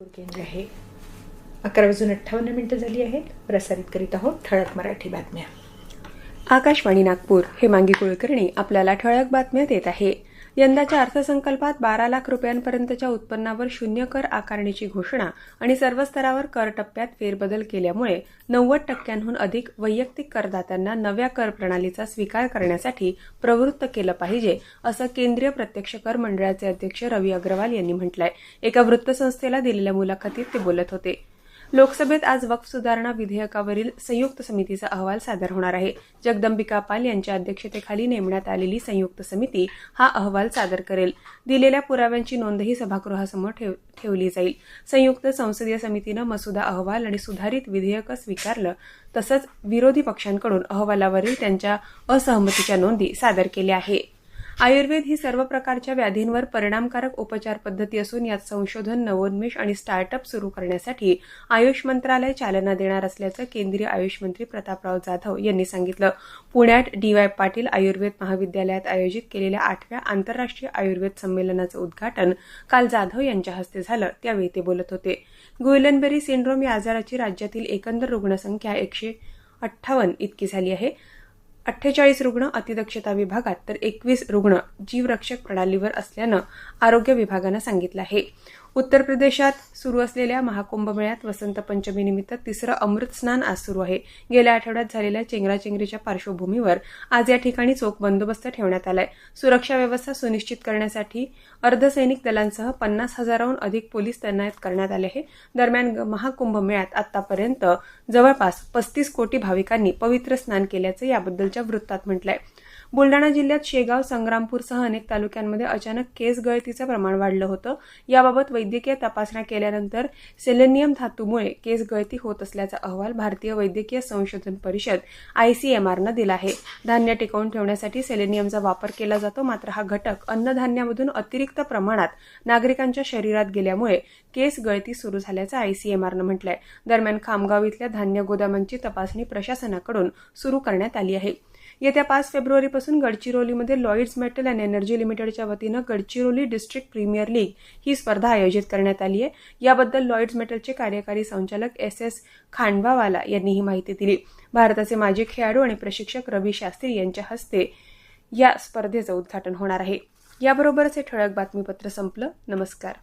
केंद्र आहे. अकरा वाजून अठ्ठावन्न मिनिटं झाली आहेत. प्रसारित करीत आहोत ठळक मराठी बातम्या. आकाशवाणी नागपूर. हे मांगी कुलकर्णी आपल्याला ठळक बातम्या देत आहे. यंदाच्या अर्थसंकल्पात बारा लाख रुपयांपर्यंतच्या उत्पन्नावर शून्य कर आकारणीची घोषणा आणि सर्व स्तरावर कर टप्प्यात फेरबदल केल्यामुळे नव्वद टक्क्यांहून अधिक वैयक्तिक करदात्यांना नव्या कर प्रणालीचा स्वीकार करण्यासाठी प्रवृत्त केलं पाहिजे असं केंद्रीय प्रत्यक्ष कर मंडळाचे अध्यक्ष रवी अग्रवाल यांनी म्हटलंय. एका वृत्तसंस्थेला दिलेल्या मुलाखतीत ते बोलत होते. लोकसभेत आज वक्फ सुधारणा विधेयकावरील संयुक्त समितीचा अहवाल सादर होणार आहे. जगदंबिका पाल यांच्या अध्यक्षतेखाली नेमण्यात आलेली संयुक्त समिती हा अहवाल सादर करेल. दिलेल्या पुराव्यांची नोंदही सभागृहासमोर ठेव ठेवली जाईल. संयुक्त संसदीय समितीनं मसुदा अहवाल आणि सुधारित विधेयक स्वीकारलं तसंच विरोधी पक्षांकडून अहवालावरील त्यांच्या असहमतीच्या नोंदी सादर केल्या आहे आयुर्वेद ही सर्व प्रकारच्या व्याधींवर परिणामकारक उपचार पद्धती असून यात संशोधन नवोन्मेष आणि स्टार्टअप सुरू करण्यासाठी आयुष मंत्रालय चालना देणार असल्याचं केंद्रीय आयुष मंत्री प्रतापराव जाधव यांनी सांगितलं. पुण्यात डीवाय पाटील आयुर्वेद महाविद्यालयात आयोजित केलेल्या आठव्या आंतरराष्ट्रीय आयुर्वेद संमेलनाचं उद्घाटन काल जाधव यांच्या हस्ते झालं. त्यावेळी ते बोलत होते. गुइलनबेरी सिंड्रोम या आजाराची राज्यातील एकंदर रुग्णसंख्या एकशे अठ्ठावन्न इतकी झाली आहे. अठ्ठेचाळीस रुग्ण अतिदक्षता विभागात तर एकवीस रुग्ण जीवरक्षक प्रणालीवर असल्यानं आरोग्य विभागानं सांगितलं आहे. उत्तर प्रदेशात सुरू असलेल्या महाकुंभमेळ्यात वसंत पंचमीनिमित्त तिसरं अमृत स्नान आज सुरू आहे. गेल्या आठवड्यात झालेल्या चेंगराचेंगरीच्या पार्श्वभूमीवर आज या ठिकाणी चोख बंदोबस्त ठेवण्यात आलाय. सुरक्षा व्यवस्था सुनिश्चित करण्यासाठी अर्धसैनिक दलांसह पन्नास हजाराहून अधिक पोलीस तैनात करण्यात आले आहे. दरम्यान महाकुंभमेळ्यात आतापर्यंत जवळपास पस्तीस कोटी भाविकांनी पवित्र स्नान केल्याचं याबद्दलच्या वृत्तात म्हटलंय. बुलडाणा जिल्ह्यात शेगाव संग्रामपूरसह अनेक तालुक्यांमध्ये अचानक केस गळतीचं प्रमाण वाढलं होतं. याबाबत वैद्यकीय तपासण्या केल्यानंतर सेलेनियम धातूमुळे केस गळती होत असल्याचा अहवाल भारतीय वैद्यकीय संशोधन परिषद आयसीएमआरनं दिला आहे. धान्य टिकवून ठेवण्यासाठी सेलेनियमचा वापर केला जातो मात्र हा घटक अन्नधान्यामधून अतिरिक्त प्रमाणात नागरिकांच्या शरीरात गेल्यामुळे केस गळती सुरू झाल्याचं आयसीएमआरनं म्हटलंय. दरम्यान खामगाव इथल्या धान्य गोदामांची तपासणी प्रशासनाकडून सुरू करण्यात आली आहे. येत्या पाच फेब्रुवारी फेब्रुवारीपासून गडचिरोलीमध्ये लॉईड्स मेटल अँड एनर्जी लिमिटेडच्या वतीनं गडचिरोली डिस्ट्रिक्ट प्रीमियर लीग ही स्पर्धा आयोजित करण्यात आली आहे. याबद्दल लॉईड्स मेटलचे कार्यकारी संचालक एस एस खांडवावाला यांनी ही माहिती दिली. भारताचे माजी खेळाडू आणि प्रशिक्षक रवी शास्त्री यांच्या हस्ते या स्पर्धेचं उद्घाटन होणार आहे. याबरोबरच हे ठळक बातमीपत्र संपलं. नमस्कार.